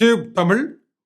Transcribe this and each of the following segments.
Tube Tamil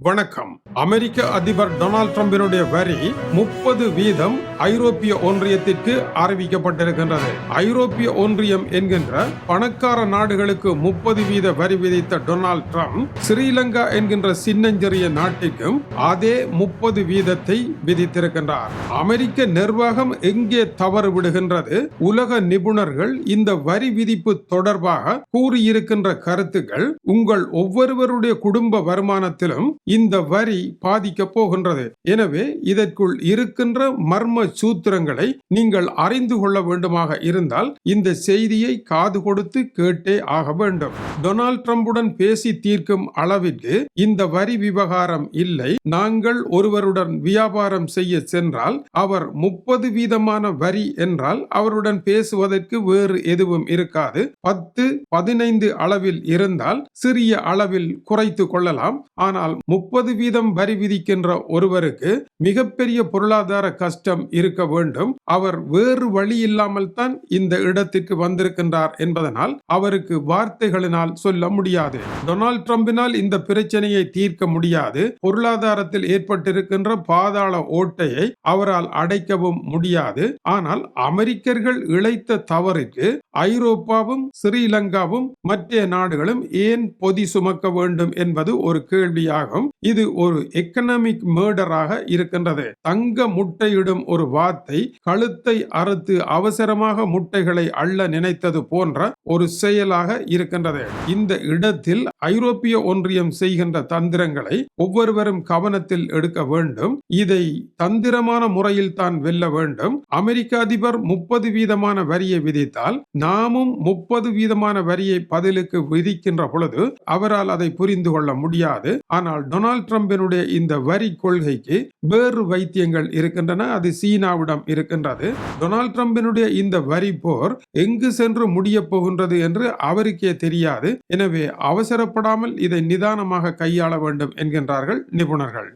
வணக்கம். அமெரிக்க அதிபர் Donald ட்ரம்பினுடைய வரி முப்பது வீதம் ஐரோப்பிய ஒன்றியத்திற்கு அறிவிக்கப்பட்டிருக்கின்றது. ஐரோப்பிய ஒன்றியம் என்கின்ற பணக்கார நாடுகளுக்கு முப்பது வீத வரி விதித்த டொனால்ட் ட்ரம்ப் ஸ்ரீலங்கா என்கின்ற சின்னஞ்சிறிய நாட்டிற்கும் அதே முப்பது வீதத்தை விதித்திருக்கின்றார். அமெரிக்க நிர்வாகம் எங்கே தவறு விடுகின்றது? உலக நிபுணர்கள் இந்த வரி விதிப்பு தொடர்பாக கூறியிருக்கின்ற கருத்துக்கள் உங்கள் ஒவ்வொருவருடைய குடும்ப வருமானத்திலும் இந்த வரி பாதிக்க போகின்றது. எனவே இதற்குள் இருக்கின்ற மர்ம சூத்திரங்களை நீங்கள் அறிந்து கொள்ள வேண்டுமாக இருந்தால் இந்த செய்தியை காது கொடுத்து கேட்டே ஆக வேண்டும். டொனால்ட் ட்ரம்புடன் பேசி தீர்க்கும் அளவிற்கு இந்த வரி விவகாரம் இல்லை. நாங்கள் ஒருவருடன் வியாபாரம் செய்ய சென்றால் அவர் முப்பது வீதமான வரி என்றால் அவருடன் பேசுவதற்கு வேறு எதுவும் இருக்காது. பத்து பதினைந்து அளவில் இருந்தால் சிறிய அளவில் குறைத்து கொள்ளலாம். ஆனால் முப்பது வீதம் வரி விதிக்கின்ற ஒருவருக்கு மிகப்பெரிய பொருளாதார கஷ்டம் இருக்க வேண்டும். அவர் வேறு வழி இல்லாமல் தான் இந்த இடத்திற்கு வந்திருக்கின்றார் என்பதனால் அவருக்கு வார்த்தைகளினால் சொல்ல முடியாது. டொனால்ட் ட்ரம்பினால் இந்த பிரச்சனையை தீர்க்க முடியாது. பொருளாதாரத்தில் ஏற்பட்டிருக்கின்ற பாதாள ஓட்டையை அவரால் அடைக்கவும் முடியாது. ஆனால் அமெரிக்கர்கள் இழைத்த தவறுக்கு ஐரோப்பாவும் ஸ்ரீலங்காவும் மற்ற நாடுகளும் ஏன் பொதி சுமக்க வேண்டும் என்பது ஒரு கேள்வியாகும். இது ஒரு எக்கனாமிக் மேர்டராக இருக்கின்றது. தங்க முட்டையிடும் ஒரு வார்த்தை கழுத்தை அறுத்து அவசரமாக முட்டைகளை அள்ள நினைத்தது போன்ற ஒரு செயலாக இருக்கின்றது. இந்த இடத்தில் ஐரோப்பிய ஒன்றியம் செய்கின்ற தந்திரங்களை ஒவ்வொருவரும் கவனத்தில் எடுக்க வேண்டும். இதை தந்திரமான முறையில் தான் வெல்ல வேண்டும். அமெரிக்க அதிபர் முப்பது வீதமான வரியை விதித்தால் நாமும் முப்பது வீதமான வரியை பதிலுக்கு விதிக்கின்ற பொழுது அவரால் அதை புரிந்து கொள்ள முடியாது. ஆனால் டொனால்ட் ட்ரம்பினுடைய இந்த வரி கொள்கைக்கு வேறு வைத்தியங்கள் இருக்கின்றன. அது சீனாவிடம் இருக்கின்றது. டொனால்ட் ட்ரம்பினுடைய இந்த வரி போர் எங்கு சென்று முடிய போகின்றது என்று அவருக்கே தெரியாது. எனவே அவசரப்படாமல் இதை நிதானமாக கையாள வேண்டும் என்கின்றார்கள் நிபுணர்கள்.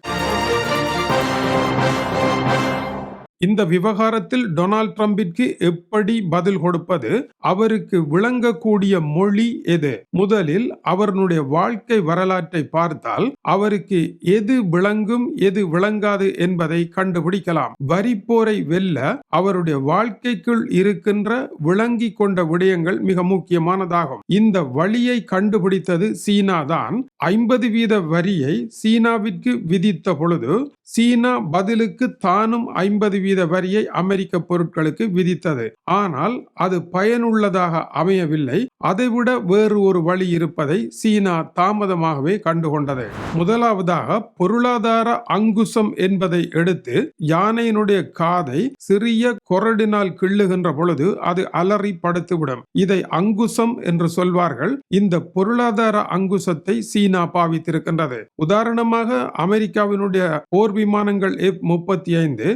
இந்த விவகாரத்தில் டொனால்ட் ட்ரம்பிற்கு எப்படி பதில் கொடுப்பது? அவருக்கு விளங்கக்கூடிய மொழி எது? முதலில் அவருடைய வாழ்க்கை வரலாற்றை பார்த்தால் அவருக்கு எது விளங்கும் எது விளங்காது என்பதை கண்டுபிடிக்கலாம். வரிப்போரை வெல்ல அவருடைய வாழ்க்கைக்குள் இருக்கின்ற விளங்கி கொண்ட விடயங்கள் மிக முக்கியமானதாகும். இந்த வழியை கண்டுபிடித்தது சீனா தான். ஐம்பது வீத வரியை சீனாவிற்கு விதித்த பொழுது சீனா பதிலுக்கு தானும் ஐம்பது வீத வரியை அமெரிக்க பொருட்களுக்கு விதித்தது. ஆனால் அது பயனுள்ளதாக அமையவில்லை. அதைவிட வேறு ஒரு வழி இருப்பதை சீனா தாமதமாகவே கண்டுகொண்டது. முதலாவதாக பொருளாதார அங்குசம் என்பதை எடுத்து யானையினுடைய காதை சிறிய கொரடினால் கிள்ளுகின்ற பொழுது அது அலறி படுத்துவிடும் இதை அங்குசம் என்று சொல்வார்கள். இந்த பொருளாதார அங்குசத்தை சீனா பாவித்திருக்கின்றது. உதாரணமாக அமெரிக்காவினுடைய போர் விமானங்கள் எஃப் முப்பத்தி ஐந்து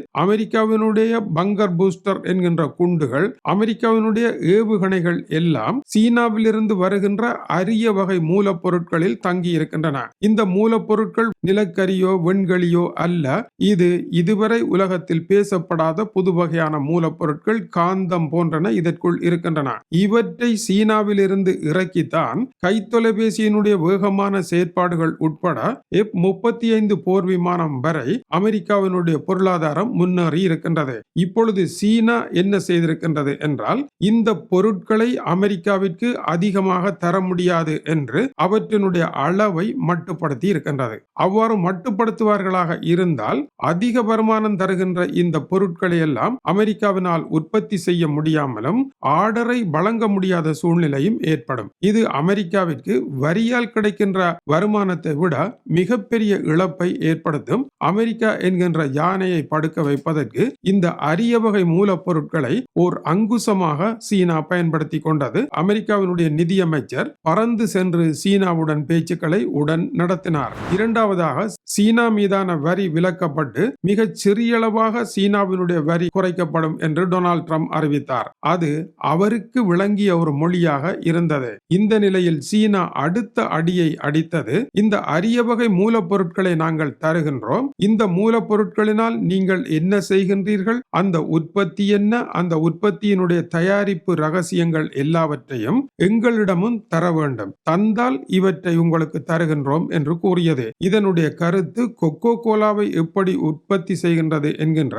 அமெரிக்காவினுடைய பங்கர் பூஸ்டர் என்கின்ற குண்டுகள் அமெரிக்காவினுடைய ஏவுகணைகள் எல்லாம் சீனாவிலிருந்து வருகின்ற அரிய வகை மூலப்பொருட்களில் தங்கி இருக்கின்றன இந்த மூலப்பொருட்கள் நிலக்கரியோ வெண்களியோ அல்ல. இது இதுவரை உலகத்தில் பேசப்படாத புது வகையான மூலப்பொருட்கள் காந்தம் போன்றன இதற்குள் இருக்கின்றன. இவற்றை சீனாவிலிருந்து இறக்கித்தான் கைத்தொலைபேசியினுடைய வேகமான செயற்பாடுகள் உட்பட எப் முப்பத்தி ஐந்து போர் விமானம் வரை அமெரிக்காவினுடைய பொருளாதாரம் முன்னேறி இருக்கின்றது இப்பொழுது சீனா என்ன செய்திருக்கின்றது என்றால் இந்த பொருட்களை அமெரிக்காவிற்கு அதிகமாக தர முடியாது என்று அவற்றினுடைய அளவை மட்டுப்படுத்தி இருக்கின்றது. அவ்வாறு மட்டுப்படுத்துவார்களாக இருந்தால் அதிக வருமானம் தருகின்ற இந்த பொருட்களை எல்லாம் அமெரிக்காவினால் உற்பத்தி செய்ய முடியாமலும் ஆர்டரை வழங்க முடியாத சூழ்நிலையும் ஏற்படும். இது அமெரிக்காவிற்கு வரியால் கிடைக்கின்ற வருமானத்தை விட மிகப்பெரிய இழப்பை ஏற்படுத்தும். அமெரிக்கா என்கின்ற யானையை படுக்க வைப்பதற்கு இந்த அரிய வகை மூலப்பொருட்களை ஓர் அங்குசமாக சீனா பயன்படுத்தி கொண்டது. அமெரிக்காவினுடைய நிதியமைச்சர் பறந்து சென்று சீனாவுடன் பேச்சுக்களை உடன் நடத்தினார். இரண்டாவதாக சீனா மீதான வரி விலக்கப்பட்டு மிகச் சிறியளவாக சீனாவினுடைய வரி குறைக்கப்படும் என்று டொனால்ட் ட்ரம்ப் அறிவித்தார். அது அவருக்கு விளங்கிய ஒரு மொழியாக இருந்தது. இந்த நிலையில் சீனா அடுத்த அடியை அடித்தது. இந்த அரிய வகை மூலப்பொருட்களை நாங்கள் தருகின்றோம். இந்த மூலப்பொருட்களினால் நீங்கள் என்ன செய்கின்றீர்கள்? அந்த உற்பத்தி என்ன? அந்த உற்பத்தியினுடைய தயாரிப்பு ரகசியங்கள் எல்லாவற்றையும் எங்களிடமும் தர வேண்டும். தந்தால் இவற்றை உங்களுக்கு தருகின்றோம் என்று கூறியது. இதனுடைய கருத்து கொக்கோ கோலாவை எப்படி உற்பத்தி செய்கின்றது என்கின்ற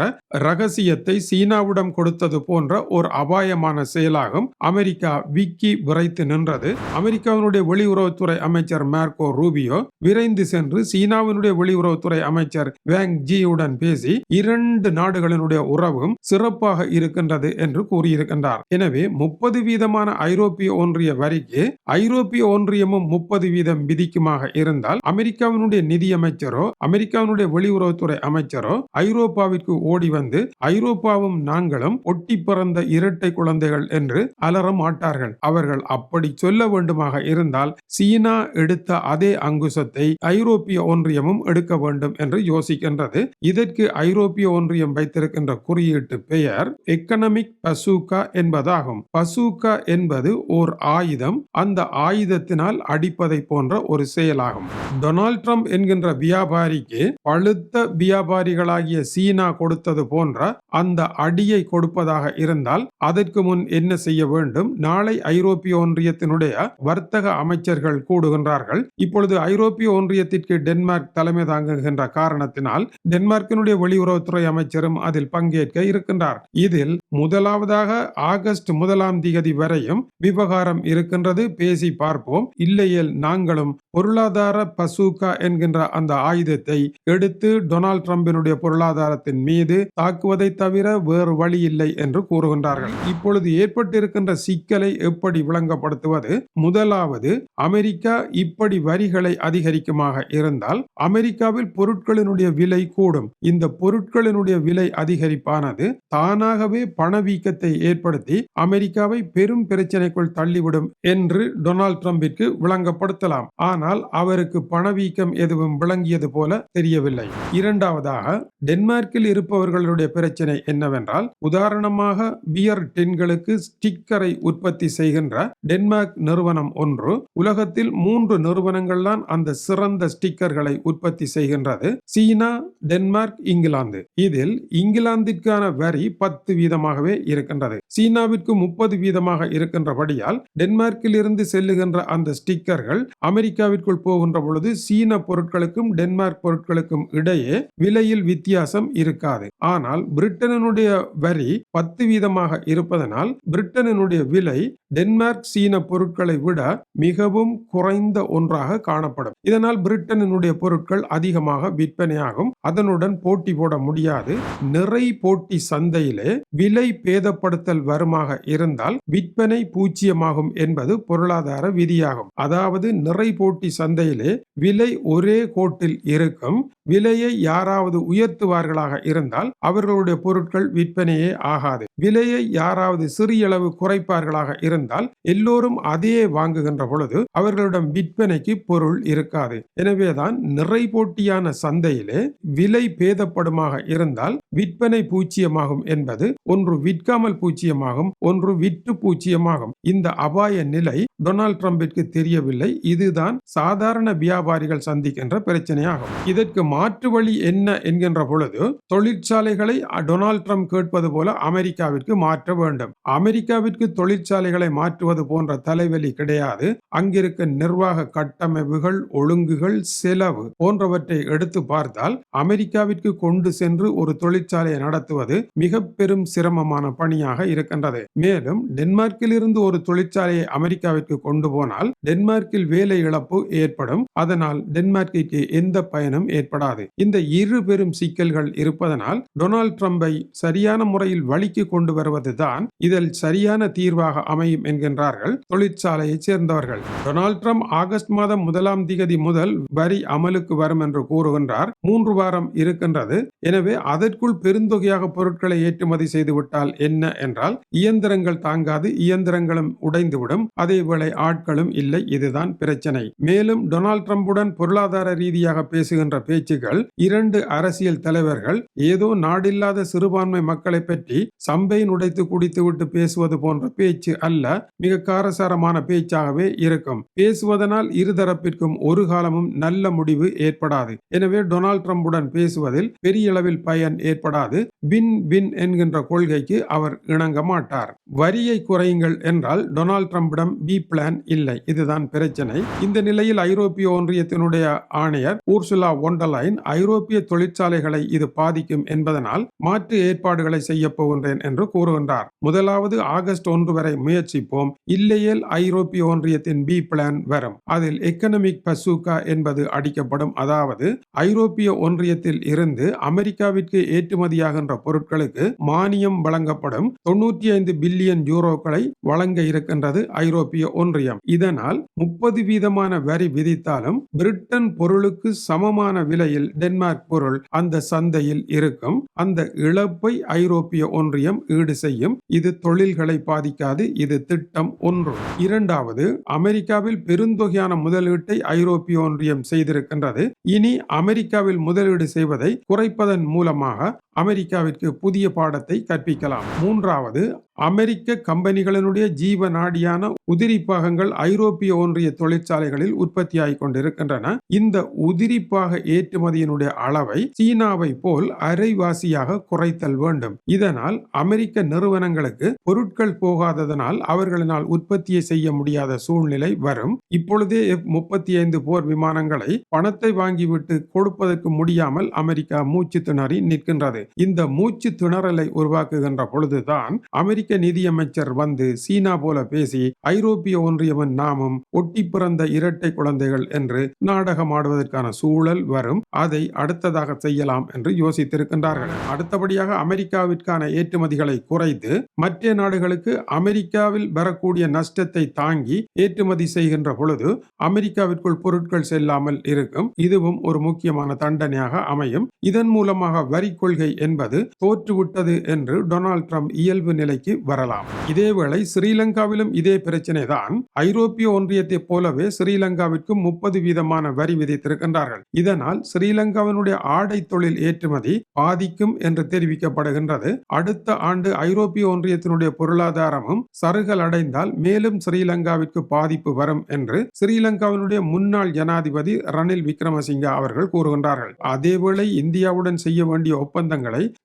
ரகசியத்தை சீனாவிடம் கொடுத்தது போன்ற ஒரு அபாயமான செயலாகும். அமெரிக்கா விக்கி விரைத்து நின்றது. அமெரிக்காவினுடைய வெளியுறவுத்துறை அமைச்சர் மார்க்கோ ரூபியோ விரைந்து சென்று சீனாவினுடைய வெளியுறவுத்துறை அமைச்சர் வேங் ஜியுடன் பேசி இரண்டு நாடுகளினுடைய உறவும் சிறப்பாக இருக்கின்றது என்று கூறியிருக்கின்றார். எனவே முப்பது வீதமான ஐரோப்பிய ஒன்றிய வரிக்கு ஐரோப்பிய ஒன்றியமும் முப்பது வீதம் விதிக்குமாக இருந்தால் அமெரிக்காவினுடைய நிதியமைச்சரோ அமெரிக்காவினுடைய வெளியுறவுத்துறை அமைச்சரோ ஐரோப்பாவிற்கு ஓடி வந்து ஐரோப்பாவும் நாங்களும் ஒட்டி பிறந்த இரட்டை குழந்தைகள் என்று அலற மாட்டார்கள். அவர்கள் அப்படி சொல்ல வேண்டுமாக இருந்தால் சீனா எடுத்த அதே அங்குசத்தை ஐரோப்பிய ஒன்றியமும் எடுக்க வேண்டும் என்று யோசிக்கின்றது. இதற்கு ஐரோப்பிய ஒன்றியம் வைத்திருக்கின்ற குறியீட்டு பெயர் எக்கனமிக் பசூக்கா என்பதாகும். பசூக்கா என்பது ஓர் ஆயுதம். அந்த ஆயுதத்தினால் அடிப்பதை போன்ற ஒரு செயலாகும். டொனால்ட் ட்ரம்ப் என்கின்ற வியாபாரிக்கு பழுத்த வியாபாரிகளாகிய சீனா கொடுத்தது போன்ற அந்த அடியை கொடுப்பதாக இருந்தால் அதற்கு முன் என்ன செய்ய வேண்டும்? நாளை ஐரோப்பிய ஒன்றியத்தினுடைய வர்த்தக அமைச்சர்கள் கூடுகின்றார்கள். இப்பொழுது ஐரோப்பிய ஒன்றியத்திற்கு டென்மார்க் தலைமை தாங்குகின்ற காரணத்தினால் டென்மார்க்கினுடைய வெளியுறவுத்துறை அமைச்சரும் அதில் பங்கேற்க இருக்கின்றார். இதில் முதலாவதாக ஆகஸ்ட் முதலாம் திகதி வரையும் விவகாரம் இருக்கின்றது. பேசி பார்ப்போம். இல்லையில் நாங்களும் பொருளாதார பசூக்கா என்கின்ற அந்த ஆயுதத்தை எடுத்து டொனால்ட் ட்ரம்பினுடைய பொருளாதாரத்தின் மீது தாக்குவதை தவிர வேறு வழி இல்லை என்று கூறுகின்றார்கள். இப்பொழுது ஏற்பட்டிருக்கின்ற சிக்கலை எப்படி விளங்கப்படுத்துவது? முதலாவது அமெரிக்கா இப்படி வரிகளை அதிகரிக்குமாக இருந்தால் அமெரிக்காவில் பொருட்களினுடைய விலை கூடும். இந்த பொருட்களினுடைய விலை அதிகரிப்பானது. தானாகவே பணவீக்கத்தை ஏற்படுத்தி அமெரிக்காவை பெரும் பிரச்சனைக்குள் தள்ளிவிடும் என்று டொனால்ட் ட்ரம்பிற்கு விளங்கப்படுத்தலாம். ஆனால் அவருக்கு பணவீக்கம் எதுவும் விளங்கியது போல தெரியவில்லை. இரண்டாவதாக டென்மார்க்கில் இருப்பவர்களுடைய பிரச்சனை என்னவென்றால் உதாரணமாக பியர் டின்களுக்கு ஸ்டிக்கரை உற்பத்தி செய்கின்ற டென்மார்க் நிறுவனம் ஒன்று உலகத்தில் மூன்று நிறுவனங்கள் தான் அந்த சிறந்த ஸ்டிக்கர்களை உற்பத்தி செய்கின்றது. China Denmark England. இதில் இங்கிலாந்திற்கான வரி பத்து வீதமாகவே இருக்கின்றது. சீனாவிற்கு முப்பது வீதமாக இருக்கின்றபடியால் டென்மார்க்கில் இருந்து செல்லுகின்ற அந்த ஸ்டிக்கர்கள் அமெரிக்காவிற்குள் போகின்ற பொழுது சீன பொருட்களுக்கும் டென்மார்க் பொருட்களுக்கும் இடையே விலையில் வித்தியாசம் இருக்காது. ஆனால் பிரிட்டனுடைய வரி பத்து வீதமாக இருப்பதனால் பிரிட்டனுடைய விலை டென்மார்க் சீன பொருட்களை விட மிகவும் குறைந்த ஒன்றாக காணப்படும். இதனால் பிரிட்டனுடைய பொருட்கள் அதிகமாக விற்பனையாகும். அதனுடன் போட்டி போட முடியாது. நிறை போட்டி சந்தையிலே விலை பேதப்படுத்தல் வருமாக இருந்தால் விற்பனை பூச்சியமாகும் என்பது பொருளாதார விதியாகும். அதாவது நிறை போட்டி சந்தையிலே விலை ஒரே கோட்டில் இருக்கும். விலையை யாராவது உயர்த்துவார்களாக இருந்தால் அவர்களுடைய பொருட்கள் விற்பனையே ஆகாது. விலையை யாராவது சிறியளவு குறைப்பார்களாக இருந்தால் எல்லோரும் அதையே வாங்குகின்ற பொழுது அவர்களிடம் விற்பனைக்கு பொருள் இருக்காது. எனவேதான் நிறை போட்டியான சந்தையிலே விலை பேதப்படுமாக இருந்தால் விற்பனை பூச்சியமாகும் என்பது ஒன்று விற்காமல் பூச்சியமாகும் ஒன்று விற்று பூச்சியமாகும். இந்த அபாய நிலை டொனால்ட் ட்ரம்பிற்கு தெரியவில்லை. இதுதான் சாதாரண வியாபாரிகள் சந்திக்கின்ற பிரச்சனையாகும். இதற்கு மாற்று வழி என்ன என்கின்ற பொழுது தொழிற்சாலைகளை டொனால்ட் ட்ரம்ப் கேட்பது போல அமெரிக்காவிற்கு மாற்ற வேண்டும். அமெரிக்காவிற்கு தொழிற்சாலைகளை மாற்றுவது போன்ற தலைவலி கிடையாது. அங்கிருக்க நிர்வாக கட்டமைப்புகள் ஒழுங்குகள் செலவு போன்றவற்றை எடுத்து பார்த்தால் அமெரிக்காவிற்கு கொண்டு சென்று ஒரு தொழிற்சாலையை நடத்துவது மிக பெரும் சிரமமான பணியாக இருக்கின்றது. மேலும் டென்மார்க்கில் இருந்து ஒரு தொழிற்சாலையை அமெரிக்காவிற்கு கொண்டு போனால் டென்மார்க்கில் வேலை இழப்பு ஏற்படும். அதனால் டென்மார்க்கிற்கு எந்த பயனும் ஏற்படாது. இந்த இரு பெரும் சிக்கல்கள் இருப்பதனால் டொனால்ட் ட்ரம்பை சரியான முறையில் வழிக்கு கொண்டு வருவதுதான் இதில் சரியான தீர்வாக அமையும் என்கின்றார்கள் தொழிற்சாலையை சேர்ந்தவர்கள். டொனால்ட் ட்ரம்ப் ஆகஸ்ட் மாதம் முதலாம் திகதி முதல் வரி அமலுக்கு வரும் என்று கூறுகின்றார். மூன்று வாரம் இருக்கின்றது. எனவே அதற்குள் பெருந்தொகையாக பொருட்களை ஏற்றுமதி செய்துவிட்டால் என்ன என்றால் இயந்திரங்கள் தாங்காது இயந்திரங்களும் உடைந்துவிடும். அதே வேளை ஆட்களும் இல்லை இதுதான் பிரச்சனை. மேலும் டொனால்ட் ட்ரம்புடன் பொருளாதார ரீதியாக பேசுகின்ற பேச்சுகள் இரண்டு அரசியல் தலைவர்கள் ஏதோ நாடில்லாத சிறுபான்மை மக்களை பற்றி சம்பை உடைத்து குடித்துவிட்டு பேசுவது போன்ற பேச்சு அல்ல மிக காரசாரமான பேச்சாகவே இருக்கும். பேசுவதனால் இருதரப்பிற்கும் ஒரு காலமும் நல்ல முடிவு ஏற்படாது. எனவே டொனால்ட் ட்ரம்புடன் பேசுவதில் பெரிய அளவில் பயன் ஏற்படாது. வின் வின் என்கின்ற கொள்கைக்கு அவர் இணங்க மாட்டார். வரியை குறையுங்கள் என்றால் டொனால்ட் ட்ரம்பிடம் பி பிளான் இல்லை. இதுதான் பிரச்சனை. இந்த நிலையில் ஐரோப்பிய ஒன்றியத்தினுடைய ஆணையர் ஊர்சுலா ஒண்டலைன் ஐரோப்பிய தொழிற்சாலைகளை இது பாதிக்கும் என்பதனால் மாற்று ஏற்பாடுகளை செய்ய போகின்றேன் என்று கூறுகின்றார். முதலாவது ஆகஸ்ட் ஒன்று வரை முயற்சிப்போம். இல்லையேல் ஐரோப்பிய ஒன்றியத்தின் பி பிளான் வரும். அதில் எக்கனமிக் பசூகா என்பது அடிக்கப்படும். அதாவது ஐரோப்பிய ஒன்றியத்தில் இருந்து அமெரிக்காவிற்கு ஏற்றுமதியாகின்ற பொருட்களுக்கு மானியம் வழங்கப்படும் தொன்னூற்றி ஐந்து பில்லியன் யூரோக்களை வழங்க இருக்கின்றது ஐரோப்பிய ஒன்றியம். இதனால் முப்பது வீதமான வரி விதித்தாலும் பிரிட்டன் பொருளுக்கு சமமான விலையில் டென்மார்க் பொருள் அந்த சந்தையில் இருக்கும். அந்த இழப்பை ஐரோப்பிய ஒன்றியம் ஈடு செய்யும். இது தொழில்களை பாதிக்காது. இது திட்டம் ஒன்று. இரண்டாவது அமெரிக்காவில் பெருந்தொகையான முதலீட்டை ஐரோப்பிய ஒன்றியம் செய்திருக்கின்றது. இனி அமெரிக்காவில் முதலீடு செய்வதை குறைப்பதன் மூலமாக அமெரிக்காவிற்கு புதிய பாடத்தை கற்பிக்கலாம். மூன்றாவது அமெரிக்க கம்பெனிகளினுடைய ஜீவ நாடியான உதிரி பாகங்கள் ஐரோப்பிய ஒன்றிய தொழிற்சாலைகளில் உற்பத்தியாகிக் கொண்டிருக்கின்றன. இந்த உதிரி பாக ஏற்றுமதியினுடைய அளவை சீனாவை போல் அரைவாசியாக குறைத்தல் வேண்டும். இதனால் அமெரிக்க நிறுவனங்களுக்கு பொருட்கள் போகாததனால் அவர்களினால் உற்பத்தியை செய்ய முடியாத சூழ்நிலை வரும். இப்பொழுதே முப்பத்தி ஐந்து போர் விமானங்களை பணத்தை வாங்கிவிட்டு கொடுப்பதற்கு முடியாமல் அமெரிக்கா மூச்சு திணறி நிற்கின்றது. இந்த மூச்சு திணறலை உருவாக்குகின்ற பொழுதுதான் அமெரிக்க நிதியமைச்சர் வந்து சீனா போல பேசி ஐரோப்பிய ஒன்றியமும் நாமும் ஒட்டி பிறந்த இரட்டை குழந்தைகள் என்று நாடகம் ஆடுவதற்கான சூழல் வரும். அதை அடுத்ததாக செய்யலாம் என்று யோசித்திருக்கின்றார்கள். அடுத்தபடியாக அமெரிக்காவிற்கான ஏற்றுமதிகளை குறைத்து மற்ற நாடுகளுக்கு அமெரிக்காவில் வரக்கூடிய நஷ்டத்தை தாங்கி ஏற்றுமதி செய்கின்ற பொழுது அமெரிக்காவிற்குள் பொருட்கள் செல்லாமல் இருக்கும். இதுவும் ஒரு முக்கியமான தண்டனையாக அமையும். இதன் மூலமாக வரி கொள்கை என்பது தோற்றுவிட்டது என்று டொனால்ட் ட்ரம்ப் இயல்பு நிலைக்கு வரலாம். இதேவேளை ஸ்ரீலங்காவிலும் இதே பிரச்சனை தான் ஐரோப்பிய ஒன்றியத்தைப் போலவே ஸ்ரீலங்காவிற்கும் முப்பது வீதமான வரி விதித்திருக்கின்றார்கள். இதனால் ஸ்ரீலங்காவினுடைய ஆடை தொழில் ஏற்றுமதி பாதிக்கும் என்று தெரிவிக்கப்படுகின்றது. அடுத்த ஆண்டு ஐரோப்பிய ஒன்றியத்தினுடைய பொருளாதாரமும் சருகல் அடைந்தால் மேலும் ஸ்ரீலங்காவிற்கு பாதிப்பு வரும் என்று ஸ்ரீலங்காவினுடைய முன்னாள் ஜனாதிபதி ரணில் விக்ரமசிங்க அவர்கள் கூறுகின்றார்கள். அதேவேளை இந்தியாவுடன் செய்ய வேண்டிய ஒப்பந்தங்கள்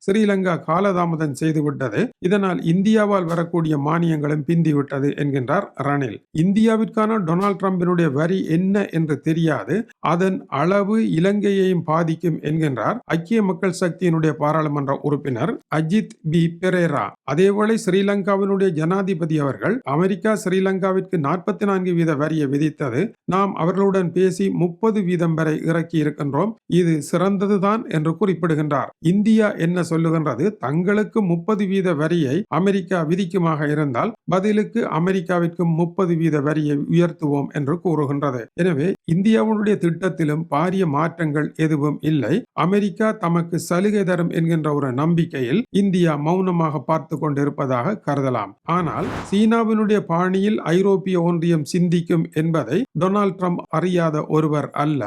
ஸ்ரீலங்கா காலதாமதம் செய்துவிட்டது. இதனால் இந்தியாவால் வரக்கூடிய மானியங்களும் பிந்திவிட்டது என்கின்றார் ரணில். இந்தியாவிற்கான டொனால்ட் டிரம்பினுடைய வரி என்ன என்று தெரியாது. அதன் அளவு இலங்கையையும் பாதிக்கும் என்கின்றார் ஐக்கிய மக்கள் சக்தியினுடைய பாராளுமன்ற உறுப்பினர் அஜித் பி. பெரேரா. அதேவேளை ஸ்ரீலங்காவினுடைய ஜனாதிபதி அவர்கள் அமெரிக்கா ஸ்ரீலங்காவிற்கு நாற்பத்தி நான்கு வீத வரியை விதித்தது. நாம் அவர்களுடன் பேசி முப்பது வீதம் வரை இறக்கி இருக்கின்றோம் இது சிறந்ததுதான் என்று குறிப்பிடுகின்றார். இந்தியா என்ன சொல்லுகின்றது? தங்களுக்கு முப்பது வீத வரியை அமெரிக்கா விதிக்குமாக இருந்தால் பதிலுக்கு அமெரிக்காவிற்கு முப்பது வீத வரியை உயர்த்துவோம் என்று கூறுகின்றது. எனவே இந்தியாவுடைய திட்டத்திலும் பாரிய மாற்றங்கள் எதுவும் இல்லை. அமெரிக்கா தமக்கு சலுகை தரும் என்கின்ற ஒரு நம்பிக்கையில் இந்தியா மௌனமாக பார்த்து கொண்டிருப்பதாக கருதலாம். ஆனால் சீனாவினுடைய பாணியில் ஐரோப்பிய ஒன்றியம் சிந்திக்கும் என்பதை டொனால்ட் ட்ரம்ப் அறியாத ஒருவர் அல்ல.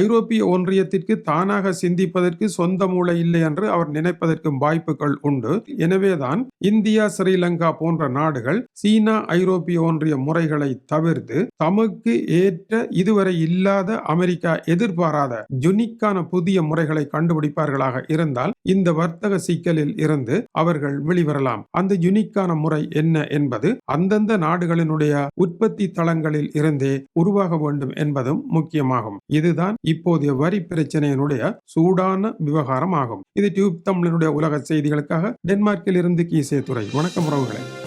ஐரோப்பிய ஒன்றியத்திற்கு தானாக சிந்திப்பதற்கு சொந்த மூளை இல்லை என்று அவர் அவர் நினைப்பதற்கும் வாய்ப்புகள் உண்டு. எனவேதான் இந்தியா ஸ்ரீலங்கா போன்ற நாடுகள் சீனா ஐரோப்பிய ஒன்றிய முறைகளை தவிர்த்து தமக்கு ஏற்ற இதுவரை இல்லாத அமெரிக்கா எதிர்பாராத யுனிக்கான புதிய முறைகளை கண்டுபிடிப்பார்களாக இருந்தால் இந்த வர்த்தக சிக்கலில் இருந்து அவர்கள் வெளிவரலாம். அந்த யுனிக்கான முறை என்ன என்பது அந்தந்த நாடுகளினுடைய உற்பத்தி தளங்களில் இருந்தே உருவாக வேண்டும் என்பதும் முக்கியமாகும். இதுதான் இப்போதைய வரி பிரச்சனையினுடைய சூடான விவகாரம் ஆகும். இது டியூப் தமிழனுடைய உலக செய்திகளுக்காக டென்மார்க்கில் இருந்து கீசே துறை வணக்கம் உறவுகளை.